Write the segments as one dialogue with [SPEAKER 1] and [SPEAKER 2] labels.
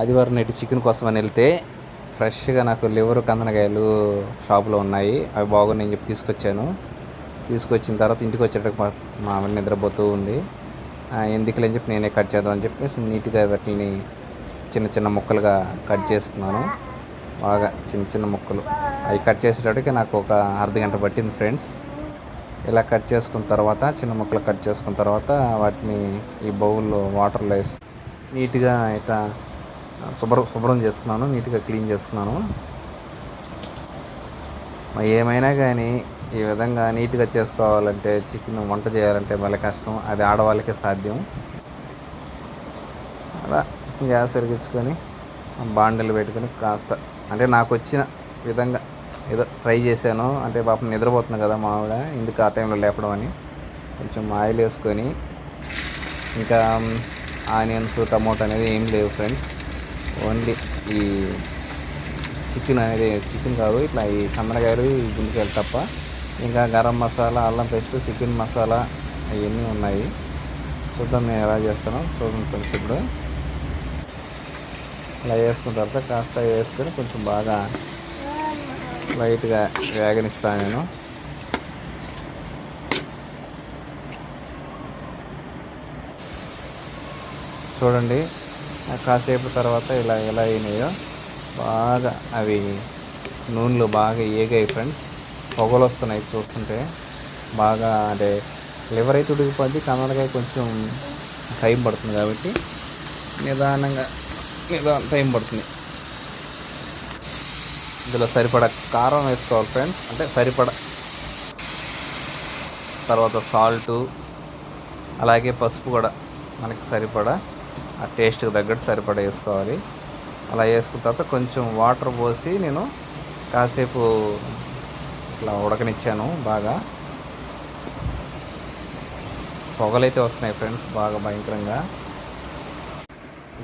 [SPEAKER 1] ఆదివారం night chicken కోసం అని వెళ్తే ఫ్రెష్గా నాకు లివర్ కందనకాయలు షాపులో ఉన్నాయి. అవి బాగున్నాయని చెప్పి తీసుకొచ్చాను. తీసుకొచ్చిన తర్వాత ఇంటికి వచ్చేటప్పుడు మా మామిడి నిద్రపోతూ ఉంది. ఎందుకులే అని చెప్పి నేనే కట్ చేద్దాం అని చెప్పేసి నీట్గా వాటిని చిన్న చిన్న ముక్కలుగా కట్ చేసుకున్నాను. బాగా చిన్న చిన్న ముక్కలు. అవి కట్ చేసేటప్పటికి నాకు ఒక అర్ధ గంట పట్టింది ఫ్రెండ్స్. ఇలా కట్ చేసుకున్న తర్వాత చిన్న ముక్కలు కట్ చేసుకున్న తర్వాత వాటిని ఈ బౌల్లో వాటర్లో వేసి నీట్గా ఇట్లా శుభ్రం శుభ్రం చేసుకున్నాను నీట్గా క్లీన్ చేసుకున్నాను. మరి ఏమైనా కానీ ఈ విధంగా నీట్గా చేసుకోవాలంటే చికెన్ వంట చేయాలంటే భలే కష్టం. అది ఆడవాళ్ళకే సాధ్యం. అలా గ్యాస్ ఎరిగించుకొని బాండలు పెట్టుకొని కాస్త అంటే నాకు వచ్చిన విధంగా ఏదో ట్రై చేశాను. అంటే పాపం నిద్రపోతుంది కదా మా ఆవిడ ఎందుకు ఆ టైంలో లేపడం అని. కొంచెం ఆయిల్ వేసుకొని ఇంకా ఆనియన్స్ టమోటా అనేది ఏం లేవు ఫ్రెండ్స్. ఓన్లీ ఈ చికెన్ అనేది చికెన్ కాదు ఇట్లా ఈ సన్నగారు గుండెకాయలు తప్ప ఇంకా గరం మసాలా అల్లం పేస్ట్ చికెన్ మసాలా అవన్నీ ఉన్నాయి. చూద్దాం నేను ఎలా చేస్తాను చూడండి ఫ్రెండ్స్ ఇప్పుడు. ఇలా వేసుకున్న తర్వాత కాస్త వేసుకొని కొంచెం బాగా లైట్గా వేగనిస్తాను నేను. చూడండి కాసేపు తర్వాత ఇలా ఎలా అయినాయో బాగా అవి నూనెలో బాగా ఏగాయి ఫ్రెండ్స్ పొగలు వస్తున్నాయి చూస్తుంటే. బాగా అంటే లివర్ అయితే ఉడికిపోద్ది కన్నడకాయ కొంచెం టైం పడుతుంది కాబట్టి నిదానంగా నిదానం టైం పడుతుంది. ఇందులో సరిపడ కారం వేసుకోవాలి ఫ్రెండ్స్ అంటే సరిపడ తర్వాత సాల్టు అలాగే పసుపు కూడా మనకి సరిపడా ఆ టేస్ట్కి తగ్గట్టు సరిపడా వేసుకోవాలి. అలా వేసుకున్న తర్వాత కొంచెం వాటర్ పోసి నేను కాసేపు ఇట్లా ఉడకనిచ్చాను బాగా. పొగలైతే వస్తున్నాయి ఫ్రెండ్స్ బాగా భయంకరంగా.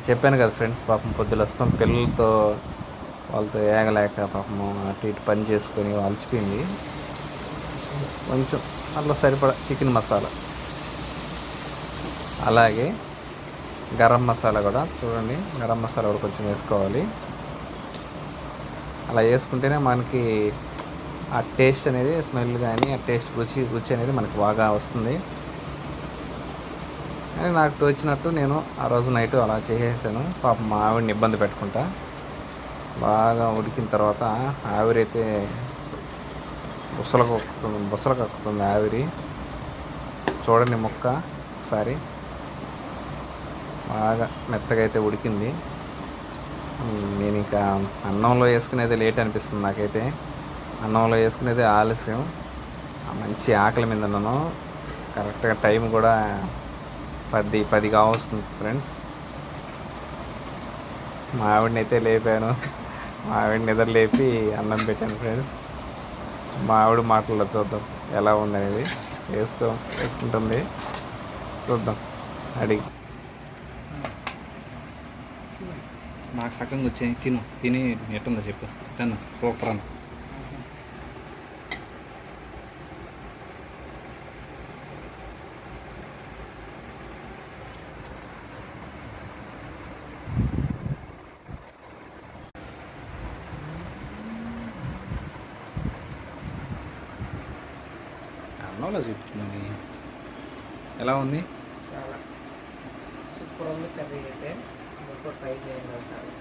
[SPEAKER 1] చెప్పాను కదా ఫ్రెండ్స్ పాపం పొద్దులు వస్తాం పిల్లలతో వాళ్ళతో ఏగలేక పాపం అటు ఇటు పని చేసుకొని అలసిపోయింది. కొంచెం అట్లా సరిపడా చికెన్ మసాలా. అలాగే గరం మసాలా కూడా చూడండి. గరం మసాలా కూడా కొంచెం వేసుకోవాలి. అలా వేసుకుంటేనే మనకి ఆ టేస్ట్ అనేది స్మెల్ కానీ ఆ టేస్ట్ రుచి రుచి అనేది మనకి బాగా వస్తుంది. అని నాకు తోచినట్టు నేను ఆ రోజు నైట్ అలా చేసేసాను. పాపం మా ఆవిడని ఇబ్బంది పెట్టుకుంటా. బాగా ఉడికిన తర్వాత ఆవిరైతే బుసల కక్కుతుంది బుసలు కక్కుతుంది ఆవిరి. చూడండి ముక్క ఒకసారి. బాగా మెత్తగా అయితే ఉడికింది. నేను ఇంకా అన్నంలో వేసుకునేది లేట్ అనిపిస్తుంది నాకైతే. అన్నంలో వేసుకునేది ఆలస్యం. మంచి ఆకలి మీద ఉన్నాను. కరెక్ట్గా టైం కూడా పది పది కావస్తుంది ఫ్రెండ్స్. మా ఆవిడని అయితే లేపాను. మా ఆవిడ నిద్ర లేపి అన్నం పెట్టాను ఫ్రెండ్స్. మా ఆవిడ మాటల్లో చూద్దాం ఎలా ఉందనేది. వేసుకో వేసుకుంటుంది. చూద్దాం. అడిగి నాకు సగంగా వచ్చాయి. తిను. తిని ఎట్టుందో చెప్పు. తిన్నా సూపర్ అన్న. అన్నంలో చూపించుకోండి ఎలా ఉంది?
[SPEAKER 2] చాలా. సూపర్ ఉంది కర్రీ అయితే. మీరు ట్రై చేయండి ఒకసారి.